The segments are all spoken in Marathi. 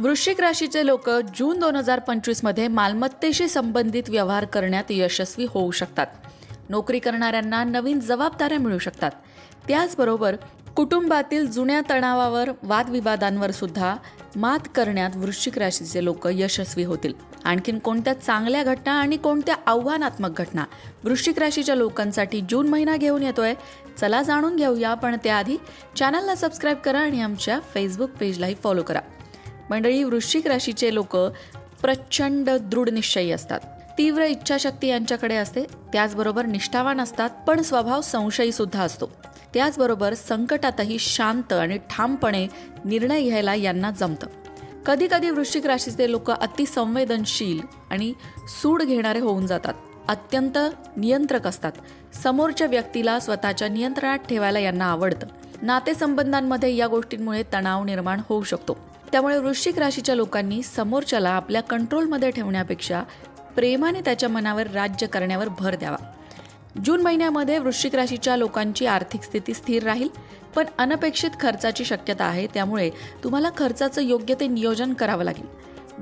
वृश्चिक राशीचे लोक जून दोन हजार पंचवीसमध्ये मालमत्तेशी संबंधित व्यवहार करण्यात यशस्वी होऊ शकतात. नोकरी करणाऱ्यांना नवीन जबाबदाऱ्या मिळू शकतात. त्याचबरोबर कुटुंबातील जुन्या तणावावर वादविवादांवर सुद्धा मात करण्यात वृश्चिक राशीचे लोक यशस्वी होतील. आणखीन कोणत्या चांगल्या घटना आणि कोणत्या आव्हानात्मक घटना वृश्चिक राशीच्या लोकांसाठी जून महिना घेऊन येतोय चला जाणून घेऊया. पण त्याआधी चॅनलला सबस्क्राईब करा आणि आमच्या फेसबुक पेजलाही फॉलो करा. मंडळी वृश्चिक राशीचे लोक प्रचंड दृढ निश्चयी असतात. तीव्र इच्छाशक्ती यांच्याकडे असते त्याचबरोबर निष्ठावान असतात पण स्वभाव संशयी सुद्धा असतो. त्याचबरोबर संकटातही शांत आणि ठामपणे निर्णय घ्यायला यांना जमतं. कधी कधी वृश्चिक राशीचे लोक अतिसंवेदनशील आणि सूड घेणारे होऊन जातात. अत्यंत नियंत्रक असतात. समोरच्या व्यक्तीला स्वतःच्या नियंत्रणात ठेवायला यांना आवडतं. नातेसंबंधांमध्ये या गोष्टींमुळे तणाव निर्माण होऊ शकतो. त्यामुळे वृश्चिक राशीच्या लोकांनी समोरच्याला आपल्या कंट्रोलमध्ये ठेवण्यापेक्षा प्रेमाने त्याच्या मनावर राज्य करण्यावर भर द्यावा. जून महिन्यामध्ये वृश्चिक राशीच्या लोकांची आर्थिक स्थिती स्थिर राहील पण अनपेक्षित खर्चाची शक्यता आहे त्यामुळे तुम्हाला खर्चाचं योग्य ते नियोजन करावं लागेल.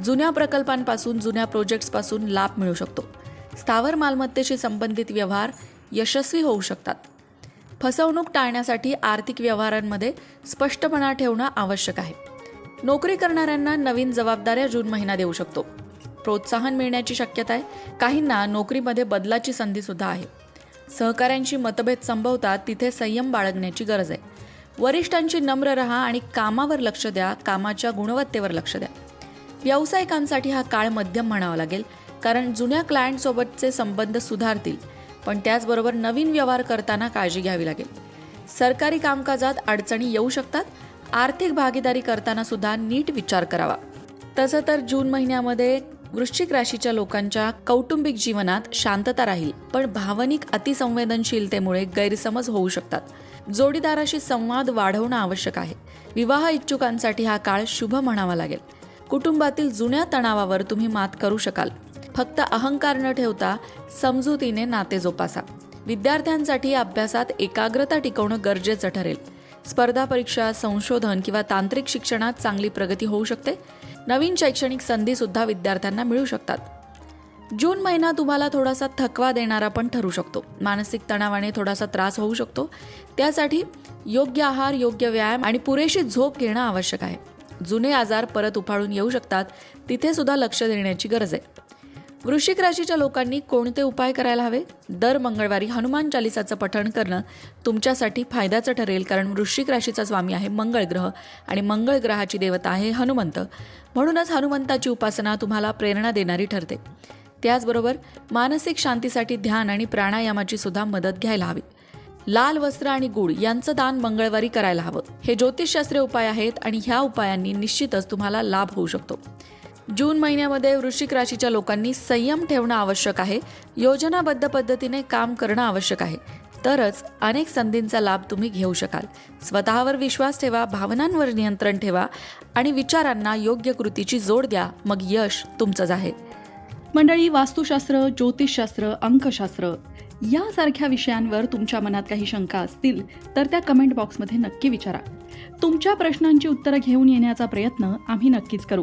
जुन्या प्रकल्पांपासून जुन्या प्रोजेक्ट्सपासून लाभ मिळू शकतो. स्थावर मालमत्तेशी संबंधित व्यवहार यशस्वी होऊ शकतात. फसवणूक टाळण्यासाठी आर्थिक व्यवहारांमध्ये स्पष्टपणा ठेवणं आवश्यक आहे. नोकरी करणाऱ्यांना नवीन जबाबदाऱ्या जून महिना देऊ शकतो. प्रोत्साहन मिळण्याची शक्यता आहे. काहींना नोकरीमध्ये बदलाची संधी सुद्धा आहे. सहकाऱ्यांशी मतभेद संभवतात तिथे संयम बाळगण्याची गरज आहे. वरिष्ठांची नम्र रहा आणि कामावर लक्ष द्या कामाच्या गुणवत्तेवर लक्ष द्या. व्यावसायिकांसाठी हा काळ मध्यम म्हणावा लागेल कारण जुन्या क्लायंटसोबतचे संबंध सुधारतील पण त्याचबरोबर नवीन व्यवहार करताना काळजी घ्यावी लागेल. सरकारी कामकाजात अडचणी येऊ शकतात आर्थिक भागीदारी करताना सुद्धा नीट विचार करावा. तसं तर जून महिन्यामध्ये वृश्चिक राशीच्या लोकांच्या कौटुंबिक जीवनात शांतता राहील पण भावनिक अतिसंवेदनशीलतेमुळे गैरसमज होऊ शकतात. जोडीदाराशी संवाद वाढवणं आवश्यक आहे. विवाह इच्छुकांसाठी हा काळ शुभ म्हणावा लागेल. कुटुंबातील जुन्या तणावावर तुम्ही मात करू शकाल. फक्त अहंकार न ठेवता समजुतीने नाते जोपासा. विद्यार्थ्यांसाठी अभ्यासात एकाग्रता टिकवणं गरजेचं ठरेल. स्पर्धा परीक्षा संशोधन किंवा तांत्रिक शिक्षणात चांगली प्रगती होऊ शकते. नवीन शैक्षणिक संधी सुद्धा विद्यार्थ्यांना मिळू शकतात. जून महिना तुम्हाला थोडासा थकवा देणारा पण ठरू शकतो. मानसिक तणावाने थोडासा त्रास होऊ शकतो. त्यासाठी योग्य आहार योग्य व्यायाम आणि पुरेशी झोप घेणं आवश्यक आहे. जुने आजार परत उफाळून येऊ शकतात. तिथे सुद्धा लक्ष देण्याची गरज आहे. वृश्चिक राशीच्या लोकांनी कोणते उपाय करायला हवे? दर मंगळवारी हनुमान चालिसाचं पठण करणं तुमच्यासाठी फायद्याचं ठरेल कारण वृश्चिक राशीचा स्वामी आहे मंगळ ग्रह आणि मंगळ ग्रहाची देवता आहे हनुमंत. म्हणूनच हनुमंताची उपासना तुम्हाला प्रेरणा देणारी ठरते. त्याचबरोबर मानसिक शांतीसाठी ध्यान आणि प्राणायामाची सुद्धा मदत घ्यायला हवी. लाल वस्त्र आणि गुळ यांचं दान मंगळवारी करायला हवं. हे ज्योतिषशास्त्रीय उपाय आहेत आणि ह्या उपायांनी निश्चितच तुम्हाला लाभ होऊ शकतो. जून महिन्यामध्ये वृश्चिक राशीच्या लोकांनी संयम ठेवणं आवश्यक आहे. योजनाबद्ध पद्धतीने काम करणं आवश्यक आहे. तरच अनेक संधींचा लाभ तुम्ही घेऊ शकाल. स्वतःवर विश्वास ठेवा भावनांवर नियंत्रण ठेवा आणि विचारांना योग्य कृतीची जोड द्या. मग यश तुमचंच आहे. मंडळी वास्तुशास्त्र ज्योतिषशास्त्र अंकशास्त्र यासारख्या विषयांवर तुमच्या मनात काही शंका असतील तर त्या कमेंट बॉक्समध्ये नक्की विचारा. तुमच्या प्रश्नांची उत्तरं घेऊन येण्याचा प्रयत्न आम्ही नक्कीच करू.